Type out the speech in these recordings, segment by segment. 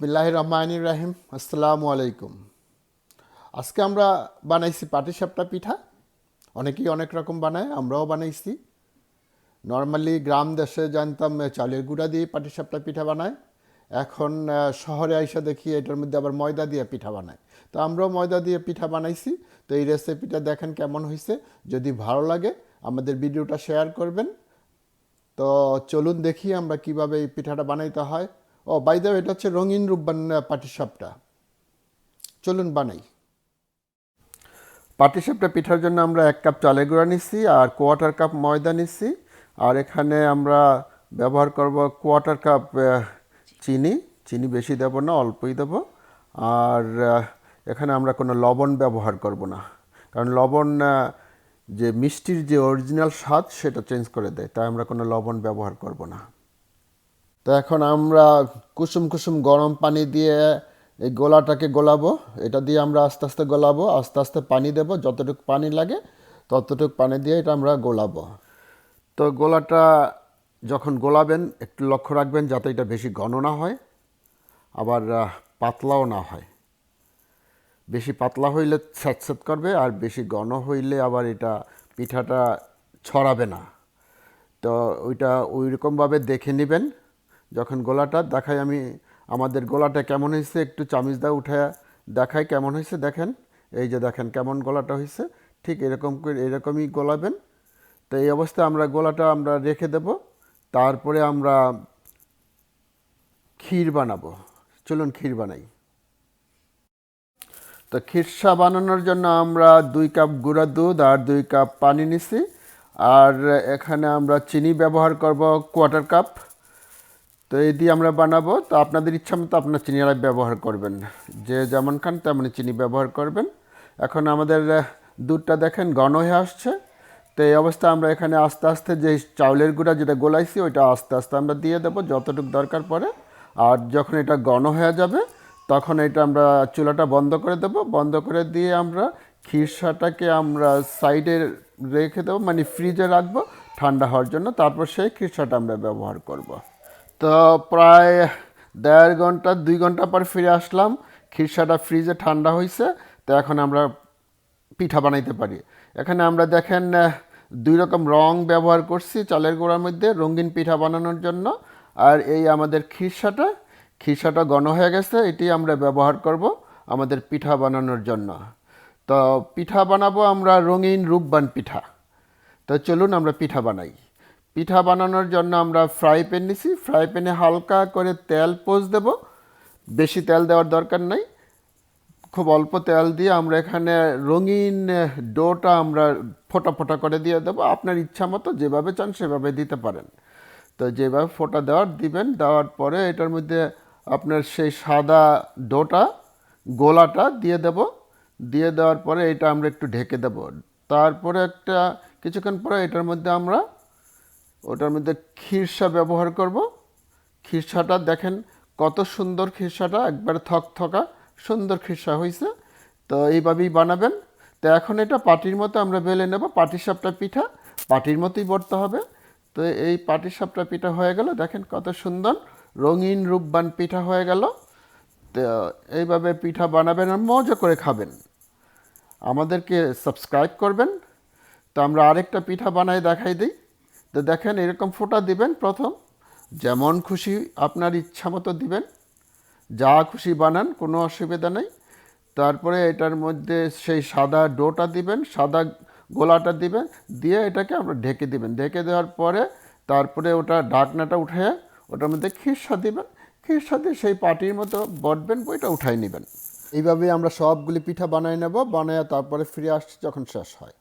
বিসমিল্লাহ রহমান রাহিম আসসালামু আলাইকুম আজকে আমরা বানাইছি পাটিসাপটা পিঠা। অনেকেই অনেক রকম বানায়, আমরাও বানাইছি। নর্মালি গ্রাম দেশে জানতাম চালের গুঁড়া দিয়ে পাটিসাপটা পিঠা বানায়। এখন শহরে আইসা দেখি এটার মধ্যে আবার ময়দা দিয়ে পিঠা বানায়। তো আমরাও ময়দা দিয়ে পিঠা বানাইছি। তো এই রেসিপিটা দেখেন কেমন হয়েছে যদি ভালো লাগে, আমাদের ভিডিওটা শেয়ার করবেন। তো চলুন দেখি আমরা কীভাবে এই পিঠাটা বানাইতে হয়। ও বাই দ্য এটা হচ্ছে রঙিন রূপবান পাটিসাপটা। চলুন বানাই। পাটিসাপটা পিঠার জন্য আমরা এক কাপ চালের গুঁড়া নিচ্ছি আর কোয়ার্টার কাপ ময়দা নিচ্ছি। আর এখানে আমরা ব্যবহার করব কোয়ার্টার কাপ চিনি। চিনি বেশি দেব না, অল্পই দেব। আর এখানে আমরা কোনো লবণ ব্যবহার করব না। কারণ লবণ যে মিষ্টির যে অরিজিনাল স্বাদ, সেটা চেঞ্জ করে দেয়। তাই আমরা কোনো লবণ ব্যবহার করব না। তো এখন আমরা কুসুম কুসুম গরম পানি দিয়ে এই গোলাটাকে গোলাবো। এটা দিয়ে আমরা আস্তে আস্তে গোলাবো, আস্তে আস্তে পানি দেব, যতটুকু পানি লাগে ততটুকু পানি দিয়ে এটা আমরা গোলাবো। তো গোলাটা যখন গোলাবেন, একটু লক্ষ্য রাখবেন যাতে এটা বেশি ঘন না হয়, আবার পাতলাও না হয়। বেশি পাতলা হইলে স্যাঁতস্যাঁত করবে, আর বেশি ঘন হইলে আবার এটা পিঠাটা ছড়াবে না। তো ওইটা ওই রকমভাবে দেখে নেবেন। যখন গোলাটা দেখাই আমি, আমাদের গোলাটা কেমন হয়েছে, একটু চামিচ দা উঠে দেখাই কেমন হয়েছে, দেখেন। এই যে দেখেন কেমন গোলাটা হয়েছে, ঠিক এরকম করে, এরকমই গোলাবেন। তো এই অবস্থায় আমরা গোলাটা আমরা রেখে দেব, তারপরে আমরা ক্ষীর বানাবো। চলুন ক্ষীর বানাই। তো খিরসা বানানোর জন্য আমরা দুই কাপ গুঁড়া দুধ আর দুই কাপ পানি নিছি, আর এখানে আমরা চিনি ব্যবহার করব কোয়ার্টার কাপ তো দিয়ে আমরা বানাবো। তো আপনাদের ইচ্ছা মতো আপনার চিনি আর ব্যবহার করবেন। যে যেমন খান তেমনই চিনি ব্যবহার করবেন। এখন আমাদের দুধটা দেখেন ঘন হয়ে আসছে। তো এই অবস্থায় আমরা এখানে আস্তে আস্তে যে চাউলের গুঁড়া যেটা গোলাইছি, ওইটা আস্তে আস্তে আমরা দিয়ে দেবো যতটুকু দরকার পড়ে। আর যখন এটা ঘন হয়ে যাবে, তখন এটা আমরা চুলাটা বন্ধ করে দেব। বন্ধ করে দিয়ে আমরা খিরসাটাকে আমরা সাইডে রেখে দেবো মানে ফ্রিজে রাখব ঠান্ডা হওয়ার জন্য। তারপর সেই খিরসাটা আমরা ব্যবহার করব। তো প্রায় দেড় ঘণ্টা, দুই ঘণ্টা পর ফিরে আসলাম। খিরসাটা ফ্রিজে ঠান্ডা হয়েছে তো এখন আমরা পিঠা বানাইতে পারি। এখানে আমরা দেখেন দুই রকম রং ব্যবহার করছি চালের গোড়ার মধ্যে, রঙিন পিঠা বানানোর জন্য। আর এই আমাদের খিরসাটা খিরসাটা ঘন হয়ে গেছে, এটি আমরা ব্যবহার করব আমাদের পিঠা বানানোর জন্য। তো পিঠা বানাবো আমরা রঙিন রূপবান পিঠা। তো চলুন আমরা পিঠা বানাই। পিঠা বানানোর জন্য আমরা ফ্রাই প্যান নিছি। ফ্রাই প্যানে হালকা করে তেল পোজ দেব। বেশি তেল দেওয়ার দরকার নাই। খুব অল্প তেল দিয়ে আমরা এখানে রঙিন ডোটা আমরা ফোটা ফোটা করে দিয়ে দেবো। আপনার ইচ্ছা মতো যেভাবে চান সেভাবে দিতে পারেন। তো যেভাবে ফোটা দেওয়ার দিবেন, দেওয়ার পরে এটার মধ্যে আপনার সেই সাদা ডোটা, গোলাটা দিয়ে দেব। দিয়ে দেওয়ার পরে এটা আমরা একটু ঢেকে দেব। তারপরে একটা, কিছুক্ষণ পরে এটার মধ্যে আমরা ওটার মধ্যে খিরসা ব্যবহার করব। খিরসাটা দেখেন কত সুন্দর খিরসাটা, একবারে থকথকা সুন্দর খিরসা হয়েছে তো এইভাবেই বানাবেন। তো এখন এটা পাটির মতো আমরা বেলে নেব। পাটিসাপটা পিঠা, পাটির মতোই বলতে হবে। তো এই পাটিসাপটা পিঠা হয়ে গেল। দেখেন কত সুন্দর রঙিন রূপবান পিঠা হয়ে গেল। তো এইভাবে পিঠা বানাবেন আর মজা করে খাবেন। আমাদেরকে সাবস্ক্রাইব করবেন। তো আমরা আরেকটা পিঠা বানাই দেখাই দিই। তো দেখেন এরকম ফোঁটা দিবেন প্রথম। যেমন খুশি আপনার ইচ্ছা মতো দিবেন। যা খুশি বানান, কোনো অসুবিধা নেই। তারপরে এটার মধ্যে সেই সাদা ডোটা দিবেন, সাদা গোলাটা দিবেন, দিয়ে এটাকে আমরা ঢেকে দিবেন। ঢেকে দেওয়ার পরে তারপরে ওটা ঢাকনাটা উঠে ওটার মধ্যে খিরসা দিবেন। খিরসা দিয়ে সেই পাটির মতো বটবেন, ওইটা উঠাই নেবেন। এইভাবে আমরা সবগুলি পিঠা বানাই নেব, বানায় তারপরে ফিরে আসছি যখন শেষ হয়।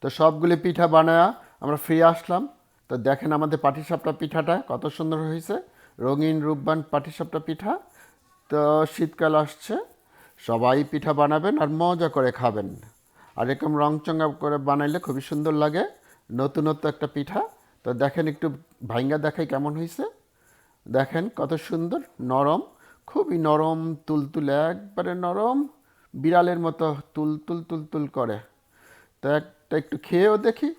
তো সবগুলি পিঠা বানায়া আমরা ফিরে আসলাম। তো দেখেন আমাদের পাটিসাপটা পিঠাটা কত সুন্দর হয়েছে। রঙিন রূপবান পাটিসাপটা পিঠা। তো শীতকাল আসছে, সবাই পিঠা বানাবেন আর মজা করে খাবেন। আর এরকম রংচঙ্গা করে বানাইলে খুবই সুন্দর লাগে, নতুনত্ব একটা পিঠা। তো দেখেন একটু ভাঙ্গা দেখাই কেমন হয়েছে। দেখেন কত সুন্দর, নরম, খুবই নরম, তুলতুলে, একবারে নরম, বিড়ালের মতো তুল তুল তুল তুল করে। তো একটা একটু খেয়েও দেখি।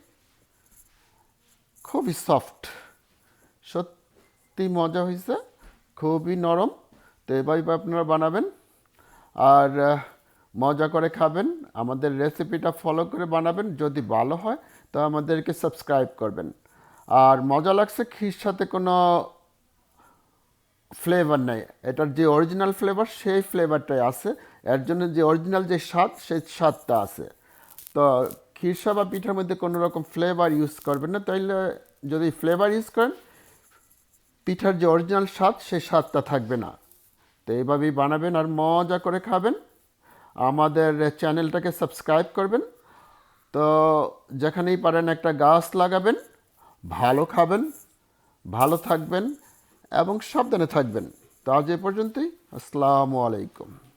খুবই সফট সত্যি মজা হয়েছে, খুবই নরম। তো এভাবে আপনারা বানাবেন আর মজা করে খাবেন। আমাদের রেসিপিটা ফলো করে বানাবেন। যদি ভালো হয়, তো আমাদেরকে সাবস্ক্রাইব করবেন। আর মজা লাগছে ক্ষীর সাথে কোনো ফ্লেভার নেই। এটার যে অরিজিনাল ফ্লেভার সেই ফ্লেভারটাই আছে। এর জন্য যে অরিজিনাল যে স্বাদ, সেই স্বাদটা আছে। তো ক্ষীরসা বা পিঠার মধ্যে কোনো রকম ফ্লেভার ইউজ করবেন না। তাইলে যদি ফ্লেভার ইউজ করেন, পিঠার যে অরিজিনাল স্বাদ সেই স্বাদটা থাকবে না। তো এইভাবেই বানাবেন আর মজা করে খাবেন। আমাদের চ্যানেলটাকে সাবস্ক্রাইব করবেন। তো যেখানেই পারেন একটা গাছ লাগাবেন, ভালো খাবেন, ভালো থাকবেন এবং সাবধানে থাকবেন। তো আজ এ পর্যন্তই। আসসালামু আলাইকুম।